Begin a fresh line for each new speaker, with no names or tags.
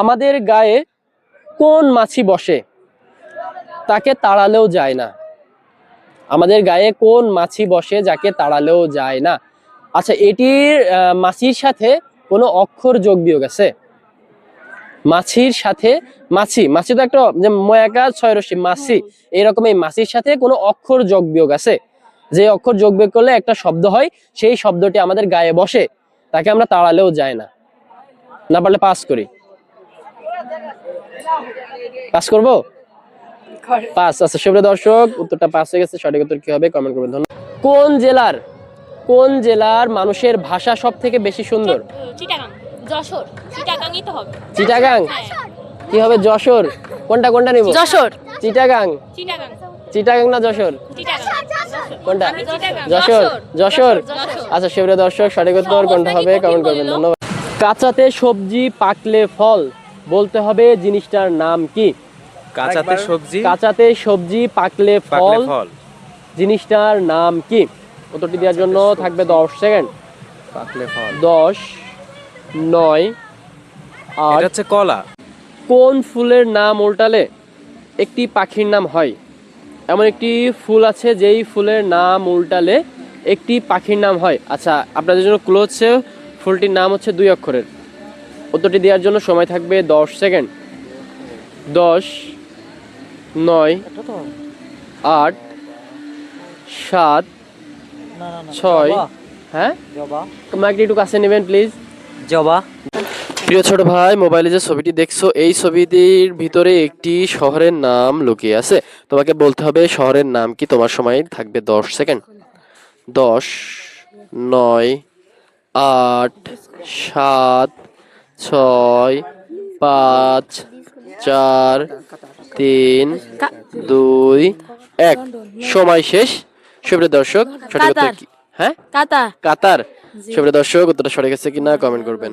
আমাদের গায়ে কোন মাছি বসে? তাকে তাড়ালেও যায় না। আমাদের গায়ে কোন মাছি বসে যাকে তাড়ালেও যায় না? আচ্ছা এটির মাছির সাথে কোনো অক্ষর যোগ বিয়োগ আছে? মাছির সাথে মাছি মাছি তো একটা, যে ময়াকা ছয় রশ্মি মাছি, এরকম এই মাছির সাথে কোনো অক্ষর যোগ বিয়োগ আছে? যে অক্ষর যোগ বিয়োগ করলে একটা শব্দ হয়, সেই শব্দটি আমাদের গায়ে বসে, তাকে আমরা তাড়ালেও যায় না। না পারলে পাস করি। পাস করব? পাস আচ্ছা সুপ্রিয় দর্শক উত্তরটা পাস হয়ে গেছে। সঠিক উত্তর কি হবে? কমেন্ট করবেন। ধন্যবাদ। কোন জেলার কোন জেলার মানুষের ভাষা সব থেকে বেশি সুন্দর?
চিটাগাং। যশোর। চিটাগাংই তো হবে।
চিটাগাং?
হ্যাঁ।
কি হবে যশোর? কোনটা কোনটা নিব?
যশোর।
চিটাগাং?
চিটাগাং।
চিটাগাং না যশোর? কোনটা? যশোর। যশোর। আচ্ছা সুপ্রিয় দর্শক সঠিক উত্তর কোনটা হবে? কমেন্ট করবেন। ধন্যবাদ। কাঁচাতে সবজি পাকলে ফল? বলতে হবে জিনিসটার নাম কি?
কাঁচাতে সবজি।
কাঁচাতে সবজি পাকলে
পাকলে
ফল।
ফল।
জিনিসটার নাম কি? উত্তরটি দেওয়ার জন্য থাকবে দশ সেকেন্ড।
পাকলে ফল।
দশ নয়
আর হচ্ছে কলা।
কোন ফুলের নাম উল্টালে একটি পাখির নাম হয়? এমন একটি ফুল আছে যেই ফুলের নাম উল্টালে একটি পাখির নাম হয়। আচ্ছা আপনাদের জন্য ক্লো হচ্ছে ফুলটির নাম হচ্ছে দুই অক্ষরের। উত্তরটি দেওয়ার জন্য সময় থাকবে দশ সেকেন্ড। দশ, নয়, আট, সাত, ছয় হ্যাঁ? মাইকটি একটু কাছে নেবেন, প্লিজ।
জবা
প্রিয় ছোট ভাই, মোবাইলে যে ছবিটি দেখছ, এই ছবিটির ভিতরে একটি শহরের নাম লুকিয়ে আছে। তোমাকে বলতে হবে, শহরের নাম কি তোমার সময় থাকবে দশ সেকেন্ড? দশ, নয়, আট, সাত ছয় পাঁচ চার তিন দুই এক। সময় শেষ। সুপ্রিয় দর্শক সঠিক উত্তর কি? হ্যাঁ?
কাতা
কাতার। সুপ্রিয় দর্শক উত্তরটা সঠিক আছে কিনা কমেন্ট করবেন।